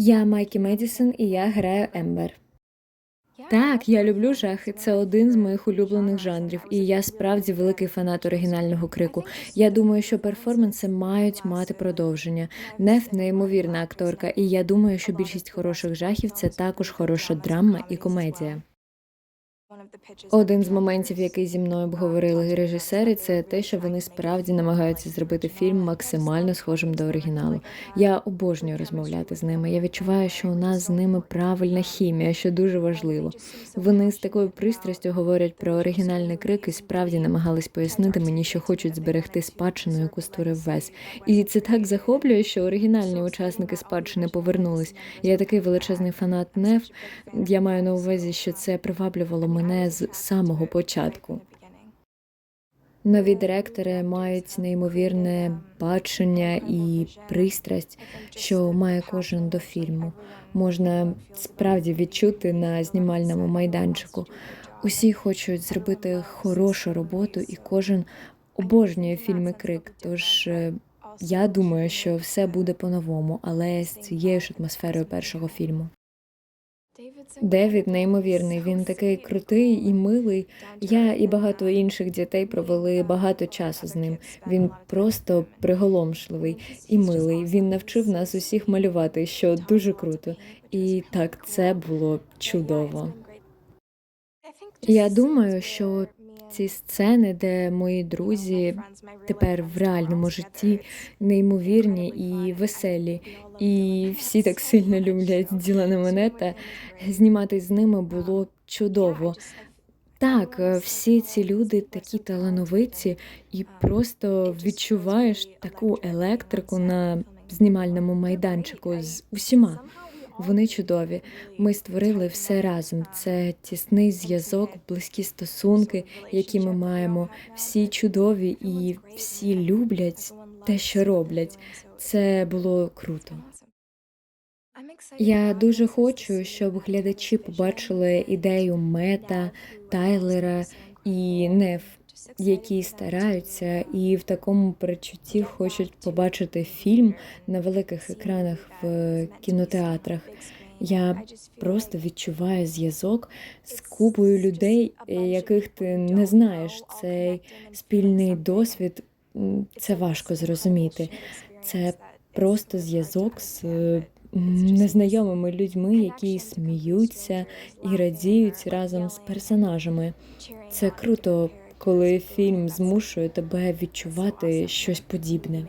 Я Майкі Медісон і я граю Ембер. Так, я люблю жахи. Це один з моїх улюблених жанрів, і я справді великий фанат оригінального крику. Я думаю, що перформанси мають мати продовження. Неф неймовірна акторка, і я думаю, що більшість хороших жахів це також хороша драма і комедія. Один з моментів, який зі мною обговорили режисери, це те, що вони справді намагаються зробити фільм максимально схожим до оригіналу. Я обожнюю розмовляти з ними. Я відчуваю, що у нас з ними правильна хімія, що дуже важливо. Вони з такою пристрастю говорять про оригінальний крик і справді намагались пояснити мені, що хочуть зберегти спадщину, яку створив Вес. І це так захоплює, що оригінальні учасники спадщини повернулись. Я такий величезний фанат Неф. Я маю на увазі, що це приваблювало мене з самого початку. Нові директори мають неймовірне бачення і пристрасть, що має кожен до фільму. Можна справді відчути на знімальному майданчику. Усі хочуть зробити хорошу роботу, і кожен обожнює фільми Крик. Тож е, я думаю, що все буде по-новому, але з цією ж атмосферою першого фільму. Девід неймовірний, він такий крутий і милий. Я і багато інших дітей провели багато часу з ним. Він просто приголомшливий і милий. Він навчив нас усіх малювати, що дуже круто. І так це було чудово. Я думаю, що ці сцени, де мої друзі тепер в реальному житті неймовірні і веселі, і всі так сильно люблять Ділана Монета, знімати з ними було чудово. Так, е, всі ці люди такі талановиті, і просто відчуваєш таку електрику на знімальному майданчику з усіма. Вони чудові. Ми створили все разом. Це тісний зв'язок, близькі стосунки, які ми маємо. Всі чудові і всі люблять те, що роблять. Це було круто. Я дуже хочу, щоб глядачі побачили ідею Мета, Тайлера і Неф, які стараються і в такому перечутті хочуть побачити фільм на великих екранах в кінотеатрах. Я просто відчуваю зв'язок з купою людей, яких ти не знаєш. Цей спільний досвід це важко зрозуміти. Це просто зв'язок з незнайомими людьми, які сміються і радіють разом з персонажами. Це круто, коли фільм змушує тебе відчувати щось подібне.